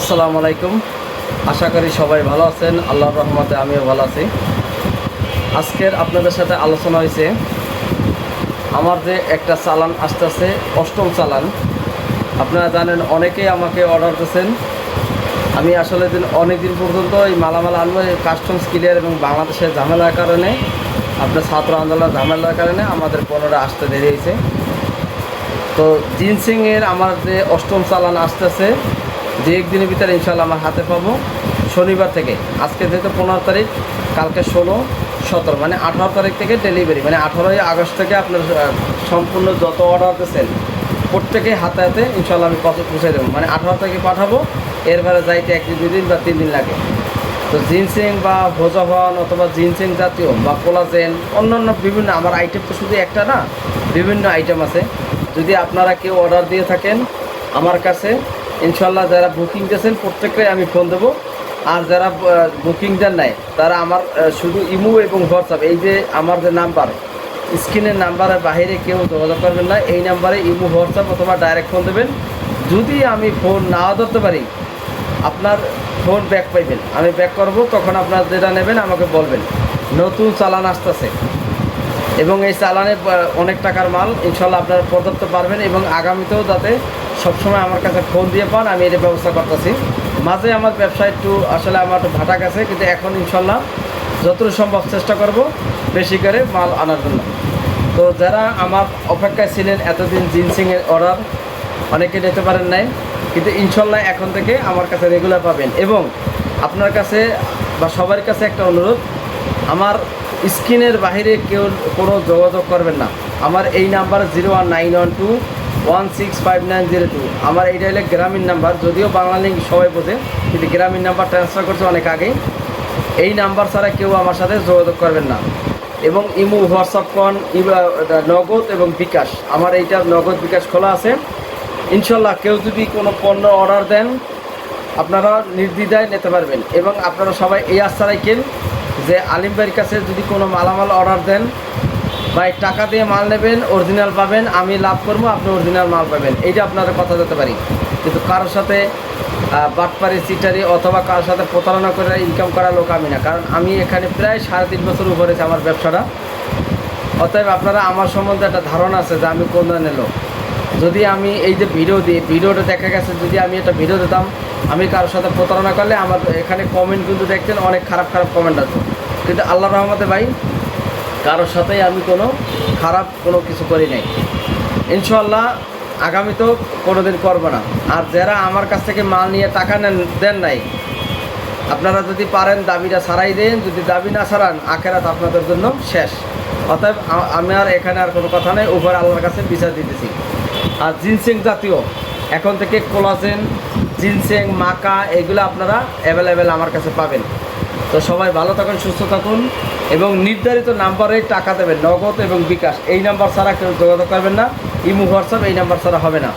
আসসালামু আলাইকুম। আশা করি সবাই ভালো আছেন। আল্লাহর রহমতে আমিও ভালো আছি। আজকের আপনাদের সাথে আলোচনা হয়েছে, আমার যে একটা চালান আসতেছে, অষ্টম চালান। আপনারা জানেন, অনেকেই আমাকে অর্ডার দিয়েছেন। আমি আসলে দিন অনেক দিন পর্যন্ত এই মালামাল আনব কাস্টমস ক্লিয়ার এবং বাংলাদেশের ঝামেলার কারণে, আপনার ছাত্র আন্দোলনের ঝামেলার কারণে আমাদের পনেরো আসতে দেরি হয়েছে। তো জিনসিংয়ের আমার যে অষ্টম চালান আসতেছে যে একদিনের ভিতরে ইনশাল্লাহ আমার হাতে পাবো। শনিবার থেকে। আজকে যেহেতু পনেরো তারিখ, কালকে ষোলো, সতেরো মানে আঠারো তারিখ থেকে ডেলিভারি মানে আঠারোই আগস্ট থেকে আপনার সম্পূর্ণ যত অর্ডার দিয়েছেন প্রত্যেকে হাতে হাতে ইনশাল্লাহ আমি কত পৌঁছে দেবো। মানে আঠারো তারিখে পাঠাবো, এরপরে যাইতে দুই দিন বা তিন দিন লাগে। তো জিনসিং বা ভোজাভন অথবা জিনসিং জাতীয় বা কোলাজেন, অন্যান্য বিভিন্ন, আমার আইটেম তো শুধু একটা না, বিভিন্ন আইটেম আছে। যদি আপনারা কেউ অর্ডার দিয়ে থাকেন, আমার কাছে ইনশাল্লাহ যারা বুকিং দিয়েছেন প্রত্যেকটাই আমি ফোন দেবো। আর যারা বুকিং দেন নাই, তারা আমার শুধু ইমো এবং হোয়াটসঅ্যাপ, এই যে আমার যে নাম্বার, স্ক্রিনের নাম্বারের বাইরে কেউ যোগাযোগ করবেন না, এই নাম্বারে ইমো, হোয়াটসঅ্যাপ অথবা ডাইরেক্ট ফোন দেবেন। যদি আমি ফোন না ধরতে পারি, আপনার ফোন ব্যাক পাইবেন। আমি ব্যাক করব তখন আপনার যেটা নেবেন, আমাকে বলবেন। নতুন চালান আসতেছে। এবং এই চালানে অনেক টাকার মাল। ইনশাল্লাহ আপনারা পর্যাপ্ত পারবেন এবং আগামীতেও যাতে সবসময় আমার কাছে ফোন দিয়ে পান, আমি এটা ব্যবস্থা করতেছি। মাঝে আমার ব্যবসা একটু আসলে আমার একটু ভাটা গেছে কিন্তু এখন ইনশাল্লাহ যতটুকু সম্ভব চেষ্টা করব বেশি করে মাল আনার জন্য। তো যারা আমার অপেক্ষায় ছিলেন, এতদিন জিনসিংয়ের অর্ডার, অনেকে নিতে পারেন নাই, কিন্তু ইনশাল্লাহ এখন থেকে আমার কাছে রেগুলার পাবেন। এবং আপনার কাছে বা সবার কাছে একটা অনুরোধ আমার স্ক্রিনের বাইরে কেউ কোনো যোগাযোগ করবেন না। আমার এই number zero one nine one two one six five nine zero two. আমার এইটা হলে গ্রামীণ নাম্বার, যদিও বাংলা লিঙ্ক সবাই বোঝে, কিন্তু গ্রামীণ নাম্বার ট্রান্সফার করছে অনেক আগেই। এই নাম্বার ছাড়া কেউ আমার সাথে যোগাযোগ করবেন না। এবং ইমো, হোয়াটসঅ্যাপ কন নগদ এবং বিকাশ। আমার এইটা নগদ বিকাশ খোলা আছে। ইনশাল্লাহ কেউ যদি কোনো পণ্য অর্ডার দেন, আপনারা নির্দ্বিধায় নিতে পারবেন। এবং আপনারা সবাই এই আস্থা রাখেন যে আলিম ভাইয়ের কাছে যদি কোনো মালামাল অর্ডার দেন বা টাকা দিয়ে মাল নেবেন অরিজিনাল পাবেন, আমি লাভ করব, আপনি অরিজিনাল মাল পাবেন। এইটা আপনারা কথা দিতে পারি। কিন্তু কারোর সাথে বাটপারি চিটারি অথবা কারোর সাথে প্রতারণা করে ইনকাম করা লোক আমি না। কারণ আমি এখানে প্রায় সাড়ে তিন বছর উপরে আমার ব্যবসাটা। অতএব আপনারা আমার সম্বন্ধে একটা ধারণা আছে যে আমি কোন ধরনের লোক। যদি আমি এই যে ভিডিও দিই ভিডিওটা দেখা গেছে, যদি আমি একটা ভিডিও দিতাম আমি কারোর সাথে প্রতারণা করলে আমার এখানে কমেন্ট কিন্তু দেখছেন, অনেক খারাপ খারাপ কমেন্ট আছে। কিন্তু আল্লাহ রহমতে ভাই, কারোর সাথেই আমি কোনো খারাপ কোনো কিছু করি নাই। ইনশাল্লাহ আগামী তো কোনো দিন করব না। আর যারা আমার কাছ থেকে মাল নিয়ে টাকা নেন, দেন নাই, আপনারা যদি পারেন দাবিটা সারাই দেন, যদি দাবি না সারান, আখেরাত আপনাদের জন্য শেষ। অতএব আমি আর এখানে আর কোনো কথা নেই, উপর আল্লাহর কাছে বিচার দিতেছি। আর জিনসেং জাতীয় এখন থেকে কোলাজেন জিনসেং মাকা এগুলো আপনারা অ্যাভেলেবেল আমার কাছে পাবেন। তো সবাই ভালো থাকুন, সুস্থ থাকুন এবং নির্ধারিত নাম্বারে টাকা দেবেন, নগদ এবং বিকাশ। এই নাম্বার ছাড়া কেউ যোগাযোগ করবেন না, ইমো, হোয়াটসঅ্যাপ এই নাম্বার ছাড়া হবে না।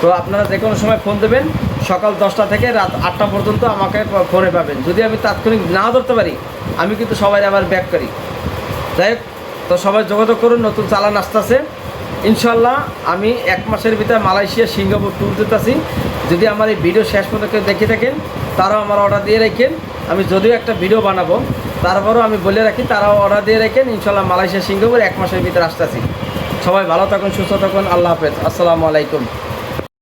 তো আপনারা যে কোনো সময় ফোন দেবেন, সকাল দশটা থেকে রাত আটটা পর্যন্ত আমাকে ফোনে পাবেন। যদি আমি তাৎক্ষণিক না ধরতে পারি, আমি কিন্তু সবাই আবার ব্যাক করি। যাই হোক, তো সবাই যোগাযোগ করুন, নতুন চালান আসতেছে। ইনশাল্লাহ আমি এক মাসের ভিতরে মালয়েশিয়া, সিঙ্গাপুর ট্যুর দিতেছি। যদি আমার এই ভিডিও শেষ পর্যন্ত কেউ দেখে থাকেন, তারাও আমার অর্ডার দিয়ে রাখেন। আমি যদিও একটা ভিডিও বানাবো, তারপরও আমি বলে রাখি, তারাও অর্ডার দিয়ে রাখেন। ইনশাল্লাহ মালয়েশিয়া, সিঙ্গাপুর এক মাসের ভিতরে আসতেছি। সবাই ভালো থাকুন, সুস্থ থাকুন, আল্লাহ হাফেজ। আসসালামু আলাইকুম।